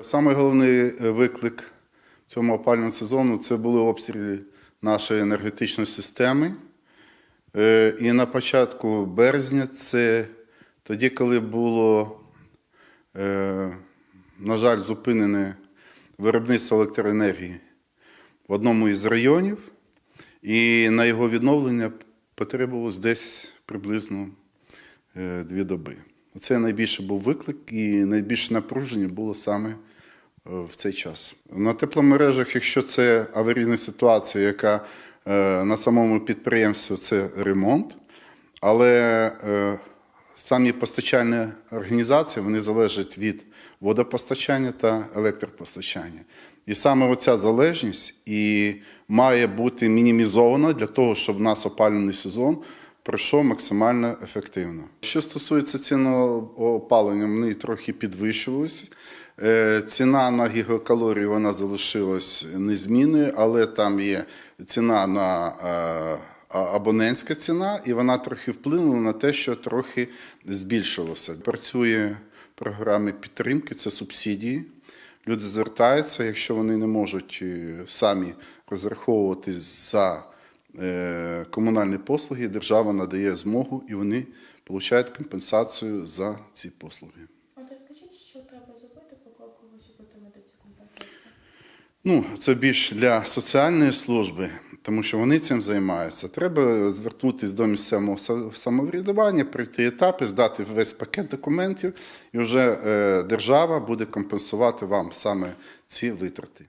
Саме головний е, виклик цьому опалювальному сезону це були обстріли нашої енергетичної системи. Е, І на початку березня це тоді, коли було, е, на жаль, зупинене виробництво електроенергії в одному із районів, і на його відновлення потребувалось десь приблизно дві доби. Це найбільше був виклик і найбільше напруження було саме е, в цей час. На тепломережах, якщо це аварійна ситуація, яка е, на самому підприємстві це ремонт, але е, самі постачальні організації вони залежать від водопостачання та електропостачання. І саме оця залежність і має бути мінімізована для того, щоб в нас опалювальний сезон пройшов максимально ефективно. Що стосується цінного опалення, вони трохи підвищувалися. Е, Ціна на гігакалорію вона залишилась незмінною, але там є ціна на е, абонентська ціна, і вона трохи вплинула на те, що трохи збільшилося. Працює програми підтримки, це субсидії. Люди звертаються, якщо вони не можуть е, самі розраховуватись за комунальні послуги, держава надає змогу і вони отримують компенсацію за ці послуги. От розкажіть, що треба зробити покроково, щоб отримати цю компенсацію? Ну, це більш для соціальної служби, тому що вони цим займаються. Треба звернутися до місцевого самоврядування, пройти етапи, здати весь пакет документів, і вже е, держава буде компенсувати вам саме ці витрати.